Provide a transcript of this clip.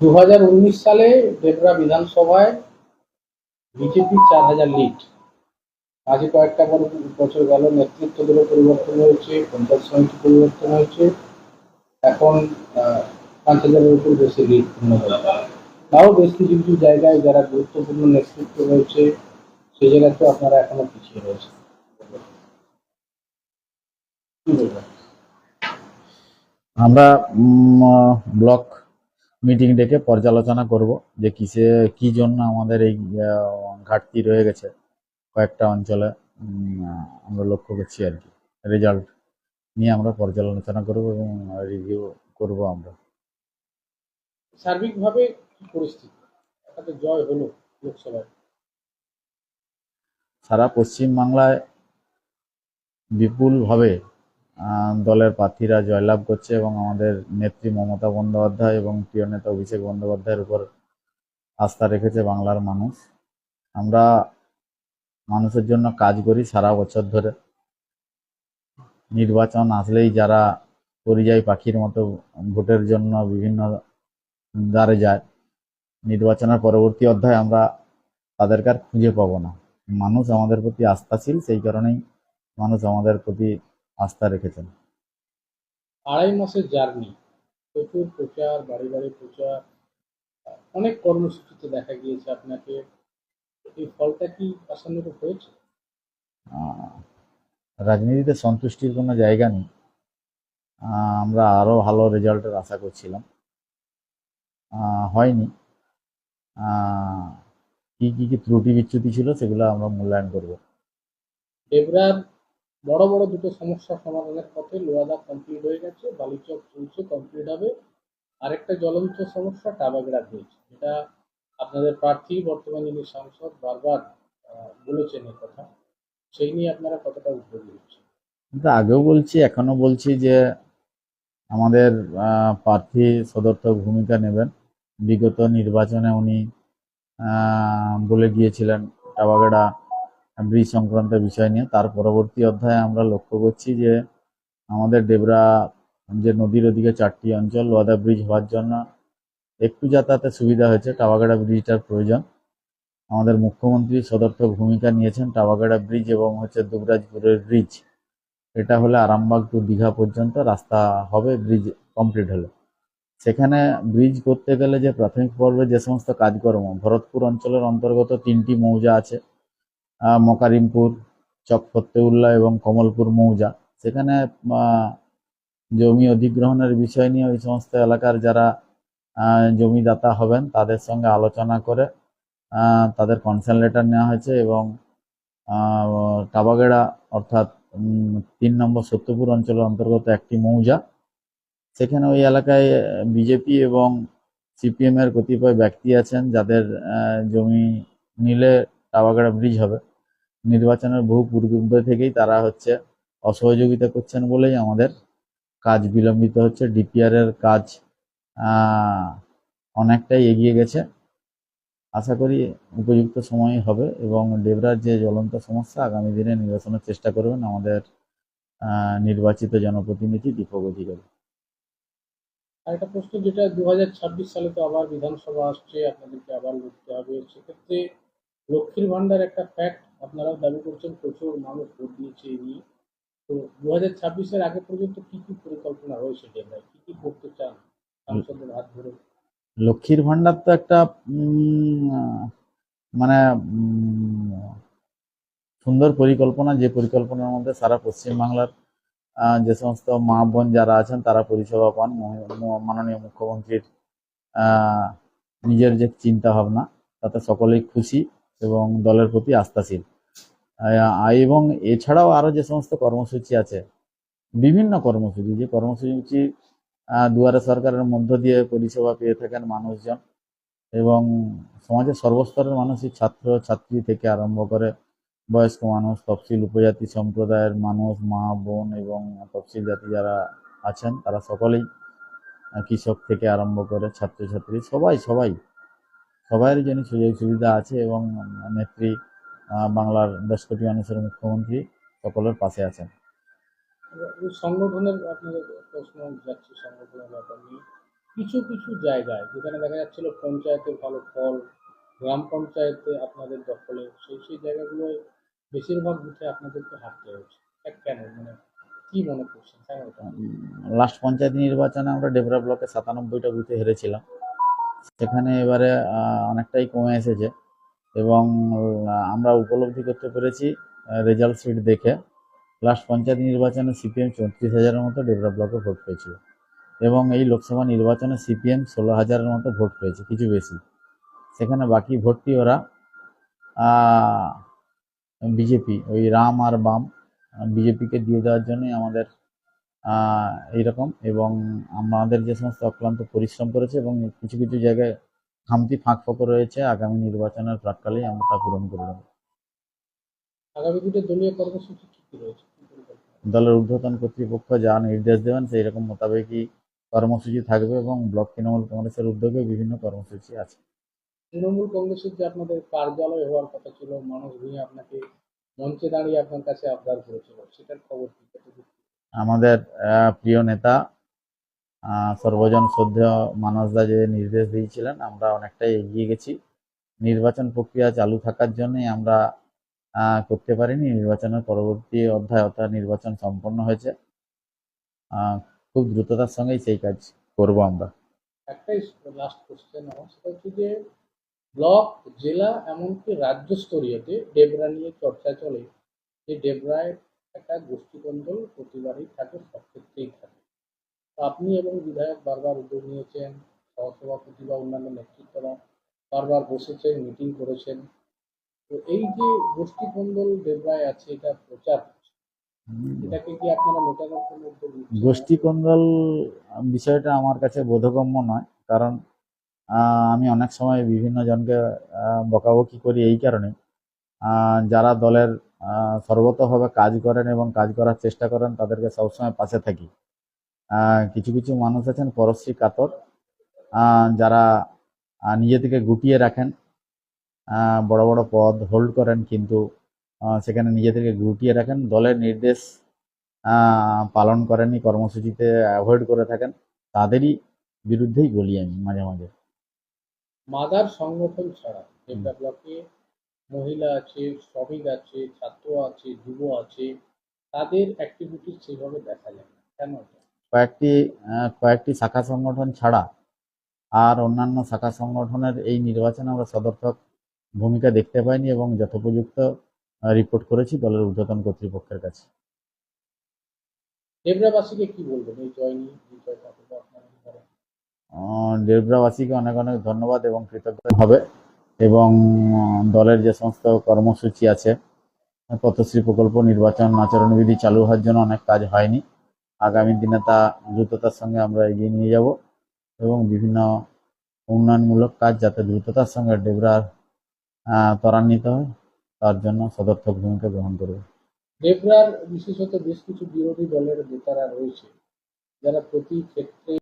দু হাজার উনিশ সালে ডেবরা বিধানসভায় বিজেপি চার হাজার লিড। আজকে কয়েকটা বছর গেল, নেতৃত্বগুলো পরিবর্তন হয়েছে, পঞ্চায়েত সমিতি পরিবর্তন হয়েছে। এখন পাঁচ হাজারের উপর বেশি লিড পূর্ণ হয়েছে। তাও বেশ কিছু কিছু জায়গায় যারা গুরুত্বপূর্ণ নেতৃত্ব রয়েছে সেই জায়গাতে আপনারা এখনও পিছিয়ে রয়েছে আমরা ব্লক মিটিং ডেকে পর্যালোচনা করব যে কিসে কি জন্য আমাদের এই ঘাটতি রয়ে গেছে কয়েকটা অঞ্চলে আমরা লক্ষ্য করছি আর কি। রেজাল্ট নিয়ে আমরা পর্যালোচনা করব এবং রিভিউ করব আমরা। সার্বিকভাবে কি পরিস্থিতি? একটা জয় হলো লোকসভায়। সারা পশ্চিম বাংলায় বিপুলভাবে দলের প্রার্থীরা জয়লাভ করছে এবং আমাদের নেত্রী মমতা বন্দ্যোপাধ্যায় এবং প্রিয় নেতা অভিষেক বন্দ্যোপাধ্যায়ের উপর আস্থা রেখেছে বাংলার মানুষ। আমরা মানুষের জন্য কাজ করি সারা বছর ধরে। নির্বাচন আসলেই যারা পরিযায়ী পাখির মতো ভোটের জন্য বিভিন্ন দ্বারে যায়, নির্বাচনের পরবর্তী অধ্যায়ে আমরা তাদেরকে আর খুঁজে পাবো না। মানুষ আমাদের প্রতি আস্থাশীল, সেই কারণেই মানুষ আমাদের প্রতি আস্থা রেখেছেন। আড়াই মাসের জার্নি প্রচুর প্রচার বাড়ি বাড়ি প্রচার অনেক কর্মসূচিতে দেখা গিয়েছে আপনাকে। এই ফলটা কি আশানুরূপ হয়েছে? রাজনীতিতে সন্তুষ্টির কোনো জায়গা নেই। আমরা আরও ভালো রেজাল্টের আশা করছিলাম। হয়নি। কি কি কি ত্রুটি বিচ্যুতি ছিল সেগুলো আমরা মূল্যায়ন করব। ডেবরার বড় বড় দুটো সমস্যা সমাধানের পথে লোয়াদা কমপ্লিট হয়ে গেছে, বালিচক চলছে কমপ্লিট হবে। আরেকটা জ্বলন্ত সমস্যা টাবাগড়া ব্রিজ যেটা আপনাদের প্রার্থী, বর্তমান যিনি সাংসদ, বারবার বলেছেন এই কথা। সেই নিয়ে আপনারা কতটা উদ্যোগী কিন্তু আগেও বলছি এখনও বলছি যে আমাদের প্রার্থী সদর্থক ভূমিকা নেবেন। বিগত নির্বাচনে উনি বলে গিয়েছিলেন টাবাগাড়া ব্রিজ সংক্রান্ত বিষয় নিয়ে। তার পরবর্তী অধ্যায়ে আমরা লক্ষ্য করছি যে আমাদের ডেবরা যে নদীর ওদিকে চারটি অঞ্চল, ওয়াদা ব্রিজ হওয়ার জন্য একটু যাতায়াতের সুবিধা হয়েছে। টাবাগাড়া ব্রিজটার প্রয়োজন। আমাদের মুখ্যমন্ত্রী সদর্থক ভূমিকা নিয়েছেন টাবাগাড়া ব্রিজ এবং হচ্ছে দুবরাজপুরের ব্রিজ এটা হলে আরামবাগ টু দীঘা পর্যন্ত রাস্তা হবে, ব্রিজ কমপ্লিট হলে। সেখানে ব্রিজ করতে গেলে যে প্রাথমিক পর্বে যে সমস্ত কাজকর্ম, ভরতপুর অঞ্চলের অন্তর্গত তিনটি মৌজা আছে। মকারিমপুর, চক ফতেউল্লাহ এবং কমলপুর মৌজা। সেখানে জমি অধিগ্রহণের বিষয় নিয়ে ওই সমস্ত এলাকার যারা জমিদাতা হবেন, তাদের সঙ্গে আলোচনা করে তাদের কনসার্ন লেটার নেওয়া হয়েছে এবং টাবাগেড়া অর্থাৎ তিন নম্বর সত্যপুর অঞ্চলের অন্তর্গত একটি মৌজা। সেখানে ওই এলাকায় বিজেপি এবং সিপিএম এর কতিপয় ব্যক্তি আছেন, যাদের জমি নিলে টাবাগড়া ব্রিজ হবে। নির্বাচনের বহু পূর্বে থেকেই তারা হচ্ছে অসহযোগিতা করছেন বলেই আমাদের কাজ বিলম্বিত হচ্ছে। ডিপিআর এর কাজ অনেকটাই এগিয়ে গেছে। আশা করি উপযুক্ত সময় হবে এবং ডেবরার যে জ্বলন্ত সমস্যা আগামী দিনে নিরসনের চেষ্টা করবেন আমাদের নির্বাচিত জনপ্রতিনিধি দীপক অধিকারী। আর একটা প্রশ্ন যেটা দু হাজার ছাব্বিশ সালে তো আবার বিধানসভা আসছে, আপনাদেরকে আবার লড়তে হবে। সেক্ষেত্রে লক্ষ্মীর ভান্ডার একটা ফ্যাক্ট আপনারাও দাবি করছেন, প্রচুর মানুষ ভোট দিয়েছে এই নিয়ে। তো দু হাজার ছাব্বিশের আগে পর্যন্ত কি কি পরিকল্পনা রয়েছে ডেবরায় কি কি করতে চান সাংসদের হাত ধরে? লক্ষ্মীর ভান্ডার তো একটা মানে সুন্দর পরিকল্পনা, যে পরিকল্পনার মধ্যে সারা পশ্চিমবাংলার যে সমস্ত মা বোন যারা আছেন, তারা পরিষেবা পান। মাননীয় মুখ্যমন্ত্রীর নিজের যে চিন্তা ভাবনা, তাতে সকলেই খুশি। এবং দলের প্রতি আস্থাশীল। এবং এছাড়াও আরও যে সমস্ত কর্মসূচি আছে, বিভিন্ন কর্মসূচি, যে কর্মসূচি দুয়ারে সরকারের মধ্য দিয়ে পরিষেবা পেয়ে থাকেন মানুষজন এবং সমাজের সর্বস্তরের মানুষই ছাত্র, ছাত্রী থেকে আরম্ভ করে বয়স্ক মানুষ, তফসিল উপজাতি সম্প্রদায়ের মানুষ, মা, বোন এবং তফসিল জাতি যারা আছেন, তারা সকলেই কৃষক থেকে আরম্ভ করে ছাত্রছাত্রী, সবাই সবাই সবাইয়ের জন্য সুযোগ সুবিধা আছে এবং নেত্রী বাংলার দশ কোটি মানুষের মুখ্যমন্ত্রী সকলের পাশে আছেন। সংগঠনের আপনাদের প্রশ্ন যাচ্ছে সংগঠনের ব্যাপার নিয়ে। কিছু কিছু জায়গায় যেখানে দেখা যাচ্ছিল পঞ্চায়েতের ভালো ফল গ্রাম পঞ্চায়েতে আপনাদের দখলে সেই সেই জায়গাগুলোয় বেশিরভাগ বুথে আপনাদেরকে হারতে হয়েছে এটা কেন? মানে কি মনে করছেন? লাস্ট পঞ্চায়েত নির্বাচনে আমরা ডেবরা ব্লকে সাতানব্বইটা বুথে হেরেছিলাম। সেখানে এবারে অনেকটাই কমে এসেছে এবং আমরা উপলব্ধি করতে পেরেছি রেজাল্ট শিট দেখে। লাস্ট পঞ্চায়েত নির্বাচনে সিপিএম চৌত্রিশ হাজারের মতো ডেবরা ব্লকে ভোট পেয়েছিল এবং এই লোকসভা নির্বাচনে সিপিএম ষোলো হাজারের মতো ভোট পেয়েছে, কিছু বেশি। সেখানে বাকি ভোটটি ওরা বিজেপি ওই রাম আর বাম বিজেপিকে দিয়ে দেওয়ার জন্যই আমাদের এইরকম এবং আমাদের যে সমস্ত অক্লান্ত পরিশ্রম করেছে এবং কিছু কিছু জায়গায় খামতি ফাঁক ফোকর রয়েছে আগামী নির্বাচনের প্রাককালেই আমরা তা পূরণ করে দেবো। আগামী দিনে দলীয় কর্মসূচি কি কি রয়েছে? দলের ঊর্ধ্বতন কর্তৃপক্ষ যা নির্দেশ দেবেন সেই রকম মোতাবেকই কর্মসূচি থাকবে এবং ব্লক তৃণমূল কংগ্রেসের উদ্যোগে বিভিন্ন কর্মসূচি আছে। তৃণমূল কংগ্রেসের যে আপনাদের কার্যালয় হওয়ার কথা ছিল মানুষ ভূঁইয়া আপনাকে মঞ্চে দাঁড়িয়ে আপনার কাছে আবদার করেছিল সেটার খবর কি? আমাদের প্রিয় নেতা সর্বজন শ্রদ্ধেয় মানসদা যে নির্দেশ দিয়েছিলেন, আমরা অনেকটাই এগিয়ে গেছি। নির্বাচন প্রক্রিয়া চালু থাকার জন্যই আমরা করতে পারিনি। নির্বাচনের পরবর্তী অধ্যায় অর্থাৎ নির্বাচন সম্পন্ন হয়েছে। খুব দ্রুততার সঙ্গেই সেই কাজ করব আমরা। একটাই লাস্ট কোশ্চেন আমার, সেটা হচ্ছে যে ব্লক, জেলা, এমনকি রাজ্য স্তরীয়তে ডেবরা নিয়ে চর্চা চলে। যে ডেবরায় একটা গোষ্ঠীদ্বন্দ্ব প্রতিবারই থাকে সব ক্ষেত্রেই থাকে আপনি এবং বিধায়ক বারবার উদ্যোগ নিয়েছেন, সহসভাপতি বা অন্যান্য নেতৃত্বরা বারবার বসেছেন, মিটিং করেছেন। তো এই যে গোষ্ঠীদ্বন্দ্ব ডেবরায় আছে, এটা প্রচার এটাকে কি আপনারা মেটানোর কোনো উদ্যোগ বিষয়টা আমার কাছে বোধগম্য নয়, কারণ আমি অনেক সময় বিভিন্ন জনকে বকাবকি করি এই কারণে। যারা দলের সর্বতভাবে কাজ করেন এবং কাজ করার চেষ্টা করেন তাদেরকে সবসময় পাশে থাকি। কিছু কিছু মানুষ আছেন পরশ্রী কাতর যারা নিজে থেকে গুটিয়ে রাখেন। বড় বড় পদ হোল্ড করেন কিন্তু সেখানে নিজে থেকে গুটিয়ে রাখেন। দলের নির্দেশ পালন করেননি কর্মসূচিতে অ্যাভয়েড করে থাকেন। তাদেরই বিরুদ্ধেই বলি আমি মাঝে মাঝে। মাদার সংগঠন ছাড়া মহিলা আছে শ্রমিক আছে ছাত্র আছে যুব আছে তাদের অ্যাক্টিভিটি সেভাবে দেখা যায় না। কেন কয়েকটি কয়েকটি শাখা সংগঠন ছাড়া আর অন্যান্য শাখা সংগঠনের এই নির্বাচনে আমরা সদর্থক ভূমিকা দেখতে পাইনি এবং যথোপযুক্ত রিপোর্ট করেছি দলের ঊর্ধ্বতন কর্তৃপক্ষের কাছে। ডেবরাবাসীকে কি বলবেন এই জয় নিয়ে? ডেবরাবাসীকে অনেক অনেক ধন্যবাদ এবং কৃতজ্ঞ হবে। এবং দলের যে সমস্ত কর্মসূচি আছে, পথশ্রী প্রকল্প, নির্বাচন আচরণবিধি চালু হওয়ার জন্য অনেক কাজ হয়নি। আগামী দিনে তা দ্রুততার সঙ্গে আমরা এগিয়ে নিয়ে যাব এবং বিভিন্ন উন্নয়নমূলক কাজ যাতে দ্রুততার সঙ্গে ডেবরার ত্বরান্বিত হয়, তার জন্য সদর্থক ভূমিকা গ্রহণ করবে। ডেবরার বিশেষত বেশ কিছু বিরোধী দলের নেতারা রয়েছে, যারা প্রতি ক্ষেত্রে